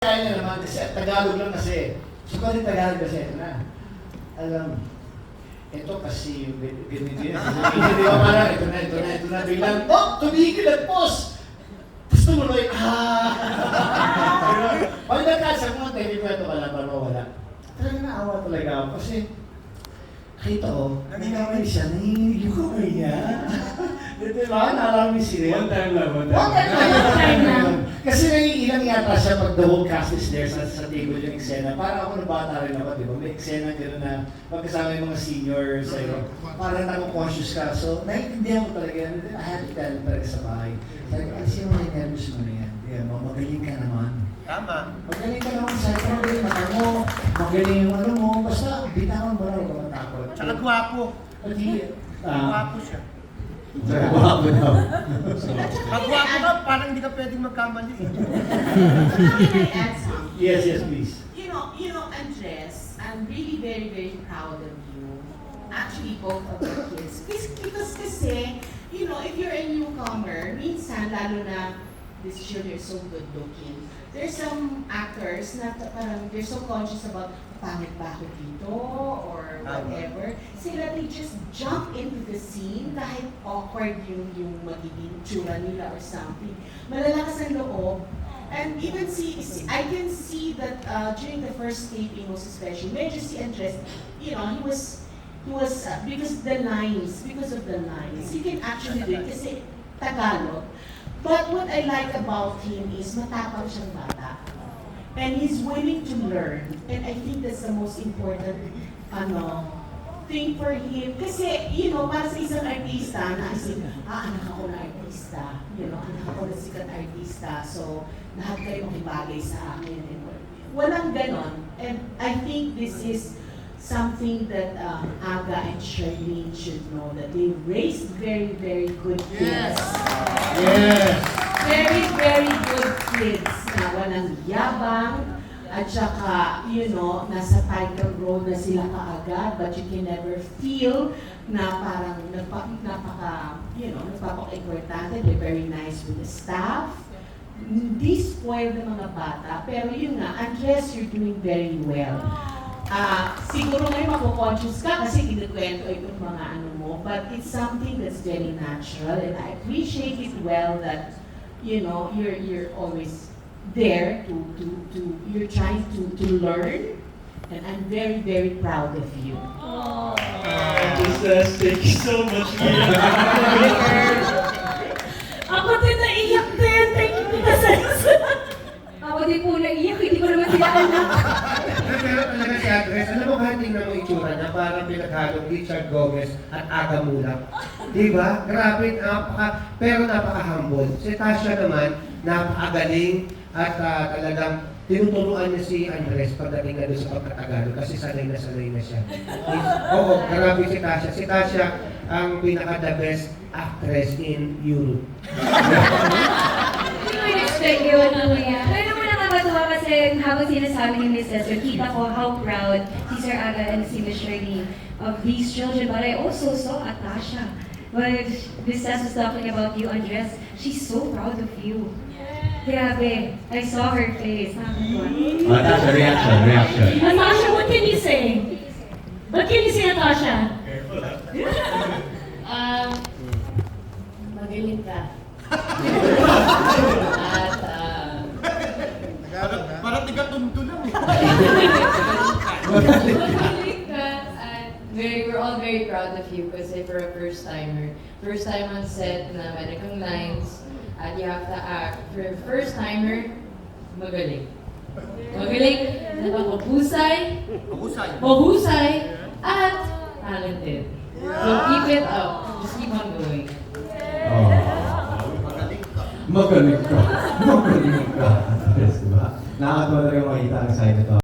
Kaya niya naman kasi at Tagalog lang kasi. So pag yung Tagalog kasi, ito na. Alam, ito kasi yung binibigyan. Hindi ba parang ito na, ito na, ito na. Biglang, oh, tumigil at pause. Tapos tumuloy, ah. Pag nagkasa mo, hindi ko ito wala, pero wala. Talaga naawa talaga ako kasi Kita ko, nanginamay siya, nanginginig yung kamay niya. Di ba? Yung sila? One time lang, one time. One time lang. Kasi nangiilang yata siya pag the whole cast is there sa, sa table yung eksena. Para ako na bata rin ako, di ba? May eksena gano'n na magkasama yung mga seniors, sa'yo. Parang nako-conscious ka. So, naiintindihan ko talaga yan. I had to tell talaga sa bahay. Sabi ko, ay, sino may nervous mo na yan? Kaya mo, magaling ka naman. Tama. Magaling ka naman sa magaling mata mo, magaling yung ano mo, basta bitawan mo lang, ka matakot. Tsaka gwapo. Pati, ah, Gwapo siya. Wapo daw. Pag gwapo ka, parang hindi ka pwedeng magkamali. Can I add something? yes, yes, please. You know, you know, Andres, I'm really very, very proud of you. Actually, both of your kids. Because, because kasi, you know, if you're a newcomer, minsan, lalo na these children so good looking, there's some actors na ta- parang they're so conscious about pangit ba ako dito or whatever. Sila they just jump into the scene kahit awkward yung yung magiging tsura nila or something. Malalakas ang loob. And even see, see I can see that uh, during the first taping most especially, medyo si Andres, you know, he was, he was, uh, because the lines, because of the lines, he can actually do it kasi Tagalog. But what I like about him is matapang siyang bata. And he's willing to learn. And I think that's the most important ano, thing for him. Kasi, you know, para sa isang artista, naisip, ah, anak ako na artista. You know, anak ako na sikat artista. So, lahat kayo makibagay sa akin. And walang ganon. And I think this is something that um, Aga and Charlene should know, that they raised very, very good kids. Yes. Very, very good kids na walang yabang at saka, you know, nasa title role na sila kaagad but you can never feel na parang nagpa, napaka, you know, nagpapaka-importante. They're very nice with the staff. Hindi spoiled ng mga bata, pero yun nga, Andres, you're doing very well. Ah, siguro ngayon mako-conscious ka kasi kinukwento itong mga ano mo, but it's something that's very natural and I appreciate it well that you know, you're you're always there to to to you're trying to to learn and I'm very very proud of you. Jesus, thank you so much. Ako din naiyak din. Thank you, Sens. Ako din po naiyak. Hindi ko naman sila anak. Pero talaga si Andres, alam mo kahit tingnan mo itsura niya, parang pinaghalong Richard Gomez at Aga Mulak. Di ba? Grabe, napaka, pero napaka-humble. Si Tasha naman, napakagaling at ah, talagang tinuturuan niya si Andres pagdating na doon sa pagkatagalog kasi sanay na sanay na siya. Oo, grabe si Tasha. Si Tasha ang pinaka-the best actress in Europe. Hindi ko in-expect yun. Pero kasi habang sinasabi ni Miss Esther, kita ko how proud si Sir Aga and si Miss Shirley of these children. But I also saw Atasha. When Miss Tess was talking about you, Andres, she's so proud of you. Grabe, I saw her face. Nakakatuwa. Natasha, reaction, reaction. Natasha, what can you say? What can you say, Natasha? Um, magaling ka. At uh, Parang, parang tiga-tundo lang eh. Magaling ka and very, we're all very proud of you kasi for a first timer. First time on set na meron kang lines at you have to act. For a first timer, magaling. Magaling, napakahusay, Mahusay. mahusay, at talented. So keep it up. Just keep on going. Oh. Magaling ka. Magaling ka. Magaling ka. Yes, diba? Nakakatawa talaga makita ang side ito.